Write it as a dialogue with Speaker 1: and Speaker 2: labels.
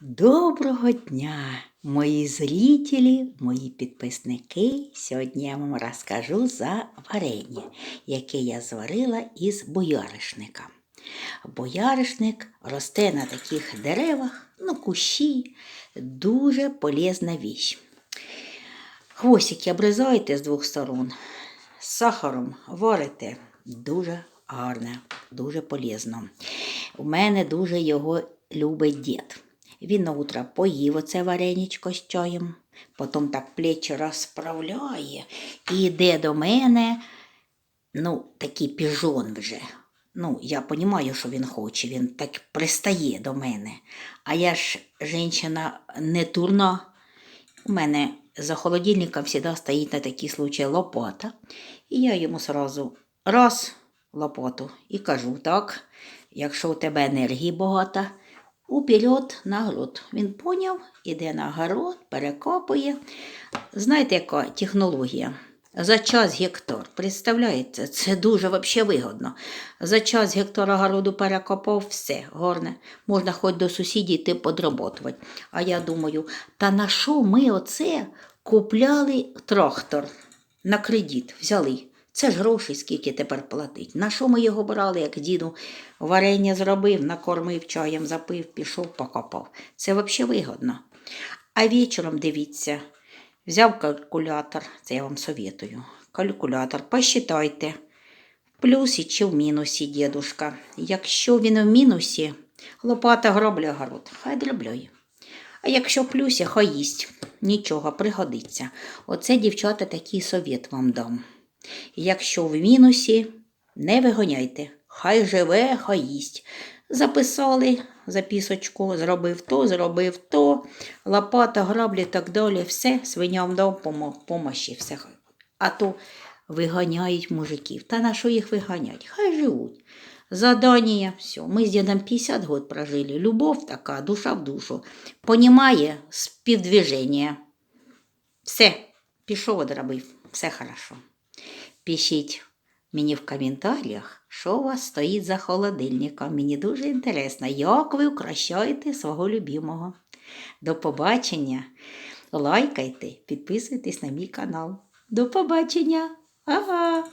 Speaker 1: Доброго дня, мої зрителі, мої підписники. Сьогодні я вам розкажу за варення, яке я зварила із бояришника. Бояришник росте на таких деревах, ну, кущі, дуже полезна віч. Хвостики обрізаєте з двох сторон, з сахаром варите дуже гарне, дуже полезно. У мене дуже його любить дід. Він на утро поїв оце вареничко з чаєм, потім так плечі розправляє і йде до мене, ну, такий піжон вже. Ну, я розумію, що він хоче, він так пристає до мене. А я ж жінка не турна. У мене за холодильником завжди стоїть на такий случай лопата. І я йому сразу раз лопату і кажу, так, якщо у тебе енергії багато, уперед на город. Він поняв, іде на город, перекопує. Знаєте, яка технологія? За час гектар. Представляєте, це дуже вообще вигодно. За час гектара городу перекопав, все, горне. Можна хоч до сусідів йти подроботувати. А я думаю, та на що ми оце купляли трактор на кредит, взяли? Це ж гроші, скільки тепер платить. На що ми його брали, як діду варення зробив, накормив чаєм, запив, пішов, покопав. Це взагалі вигодно. А вечором дивіться, взяв калькулятор, це я вам советую. Калькулятор, посчитайте, в плюсі чи в мінусі, дідушка. Якщо він в мінусі, лопата гробля город, хай дробляє. А якщо в плюсі, хай їсть. Нічого, пригодиться. Оце, дівчата, такий совет вам дам. Якщо в мінусі, не вигоняйте. Хай живе, хай їсть. Записали записочку, зробив то, зробив то, лопата, граблі так далі, все, свиням дав помощі, все. А то виганяють мужиків. Та на що їх виганять? Хай живуть. Задання, все. Ми з дідом 50 год прожили. Любов така, душа в душу. Понімає співдвиження. Все, пішов, одробив, все хорошо. Пишіть мені в коментарях, що у вас стоїть за холодильником. Мені дуже інтересно, як ви укращаєте свого любимого. До побачення. Лайкайте, підписуйтесь на мій канал. До побачення. Ага!